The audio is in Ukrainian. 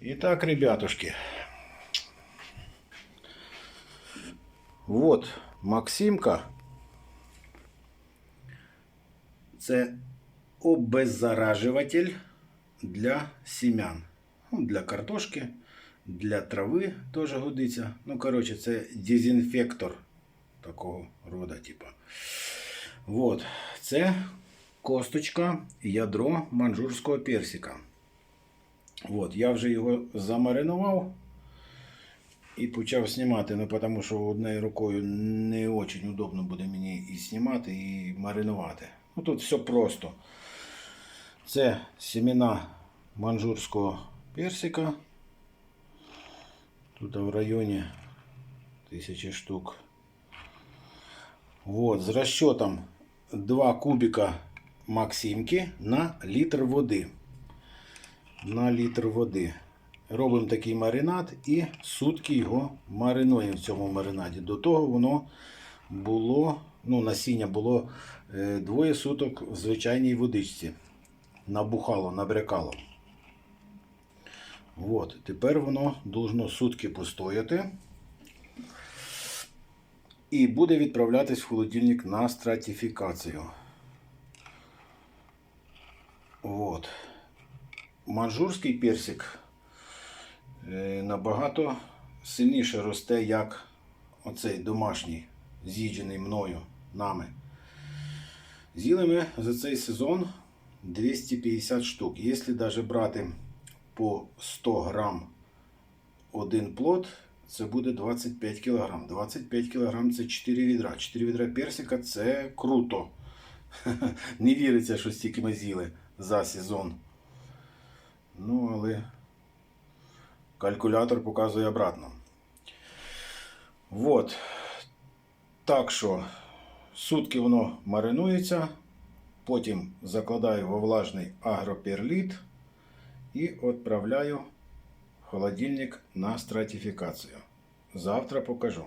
Итак, ребятушки. Вот Максимка. Це обеззаражуватель для сім'ян. Ну, для картошки, для трави теж годиться. Ну, коротше, це дезінфектор такого рода, типа. Вот. Це косточка і ядро манжурського персика. От, я вже його замаринував і почав знімати, ну, тому що однією рукою не дуже удобно буде мені і знімати, і маринувати. Ну, тут все просто. Це семена манжурського персика. Тут в районі тисячі штук. Вот, з розчетом 2 кубика Максимки на літр води на літр води. Робимо такий маринад і сутки його маринуємо в цьому маринаді. До того воно було, ну, насіння було е, двоє суток в звичайній водичці. Набухало, набрякало. От, тепер воно должно сутки постояти. І буде відправлятись в холодильник на стратифікацію. Вот манжурський персик е, набагато сильніше росте, як оцей домашній, з'їджений мною нами. З'їли ми за цей сезон 250 штук. Якщо навіть брати по 100 грам один плод, це буде 25 кг. 25 кг це 4 відра. 4 відра персика це круто. Не віриться, що стільки ми з'їли за сезон. Ну, але калькулятор показує обратно. Вот. Так що сутки воно маринується, потім закладаю во влажний агроперліт і відправляю в холодильник на стратифікацію. Завтра покажу.